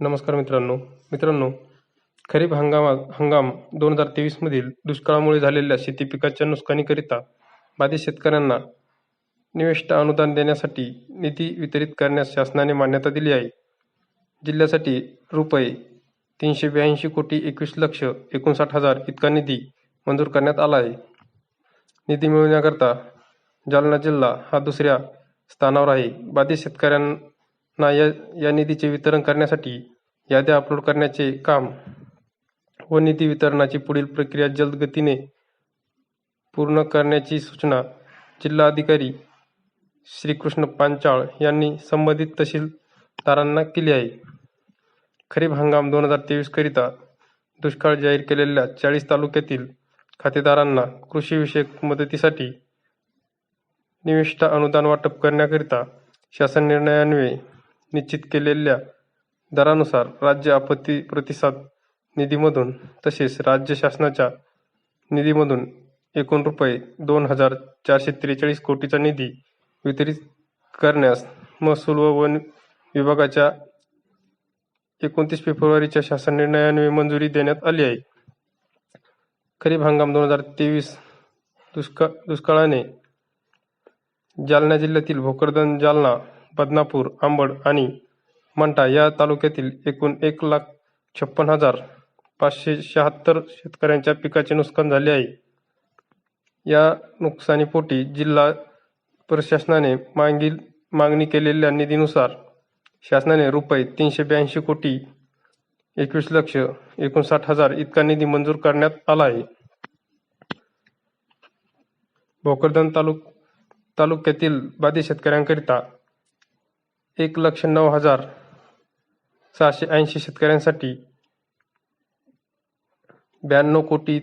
नमस्कार मित्रांनो. मित्रांनो खरीप हंगामा हंगाम दोन हजार तेवीसमधील दुष्काळामुळे झालेल्या शेती पिकाच्या नुकसानीकरिता बाधित शेतकऱ्यांना निविष्ट अनुदान देण्यासाठी निधी वितरित करण्यास शासनाने मान्यता दिली आहे. जिल्ह्यासाठी रुपये तीनशे ब्याऐंशी कोटी एकवीस लक्ष एकोणसाठ हजार इतका निधी मंजूर करण्यात आला आहे. निधी मिळवण्याकरता जालना जिल्हा हा दुसऱ्या स्थानावर आहे. बाधित शेतकऱ्यांना या या निधीचे वितरण करण्यासाठी याद्या अपलोड करण्याचे काम व निधी वितरणाची पुढील प्रक्रिया जलद गतीने पूर्ण करण्याची सूचना जिल्हाधिकारी श्रीकृष्ण पांचाळ यांनी संबंधित तहसीलदारांना केली आहे. खरीप हंगाम दोन हजार तेवीसकरिता दुष्काळ जाहीर केलेल्या चाळीस तालुक्यातील खातेदारांना कृषीविषयक मदतीसाठी निविष्ठा अनुदान वाटप करण्याकरिता शासन निर्णयान्वये निश्चित केलेल्या दरानुसार राज्य आपत्ती प्रतिसाद निधीमधून तसेच राज्य शासनाच्या निधीमधून एकूण रुपये दोन हजार चारशे त्रेचाळीस कोटीचा निधी वितरित करण्यास महसूल व वन विभागाच्या एकोणतीस फेब्रुवारीच्या शासन निर्णयान्वये मंजुरी देण्यात आली आहे. खरीप हंगाम दोन हजार तेवीस दुष्काळ दुष्काळाने जालना जिल्ह्यातील भोकरदन जालना बदनापूर आंबड आणि मंठा या तालुक्यातील एकूण एक लाख छप्पन हजार पाचशे शहात्तर शेतकऱ्यांच्या पिकाचे नुकसान झाले आहे. या नुकसानीपोटी जिल्हा प्रशासनाने मागील मागणी केलेल्या निधीनुसार शासनाने रुपये तीनशे ब्याऐंशी कोटी एकवीस लक्ष एकोणसाठ हजार इतका निधी मंजूर करण्यात आला आहे. भोकरदन तालुक तालुक्यातील बाधित शेतकऱ्यांकरिता एक लक्ष नऊ हजार सहाशे ऐंशी शेतकऱ्यांसाठी ब्याण्णव कोटी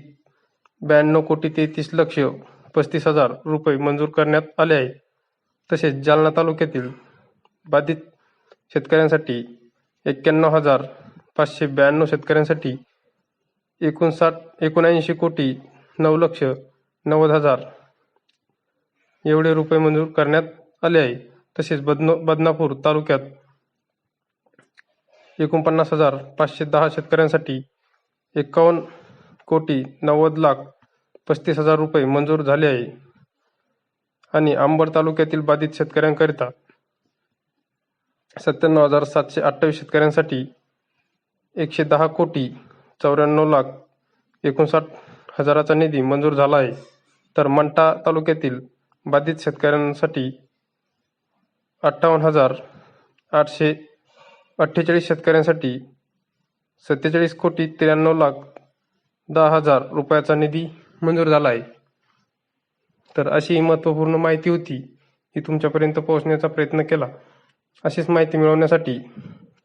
ब्याण्णव कोटी तेहतीस लक्ष पस्तीस हजार रुपये मंजूर करण्यात आले आहे. तसेच जालना तालुक्यातील बाधित शेतकऱ्यांसाठी एक्क्याण्णव हजार पाचशे ब्याण्णव शेतकऱ्यांसाठी एकोणसाठ एकोणऐंशी कोटी नऊ लक्ष नव्वद हजार एवढे रुपये मंजूर करण्यात आले आहे. तसेच बदन बदनापूर तालुक्यात एकोणपन्नास हजार पाचशे दहा शेतकऱ्यांसाठी एकावन्न कोटी नव्वद लाख पस्तीस हजार रुपये मंजूर झाले आहे. आणि अंबड तालुक्यातील बाधित शेतकऱ्यांकरिता सत्त्याण्णव हजार सातशे अठ्ठावीस शेतकऱ्यांसाठी एकशे दहा कोटी चौऱ्याण्णव लाख एकोणसाठ हजाराचा निधी मंजूर झाला आहे. तर मंठा तालुक्यातील बाधित शेतकऱ्यांसाठी अठ्ठावन्न हजार आठशे अठ्ठेचाळीस शेतकऱ्यांसाठी सत्तेचाळीस कोटी त्र्याण्णव लाख दहा हजार रुपयाचा निधी मंजूर झाला आहे. तर अशी ही महत्त्वपूर्ण माहिती होती ही तुमच्यापर्यंत पोहोचण्याचा प्रयत्न केला. अशीच माहिती मिळवण्यासाठी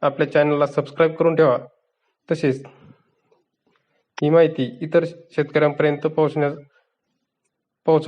आपल्या चॅनलला सबस्क्राईब करून ठेवा. तसेच ही माहिती इतर शेतकऱ्यांपर्यंत पोहोचण्यास पोहोच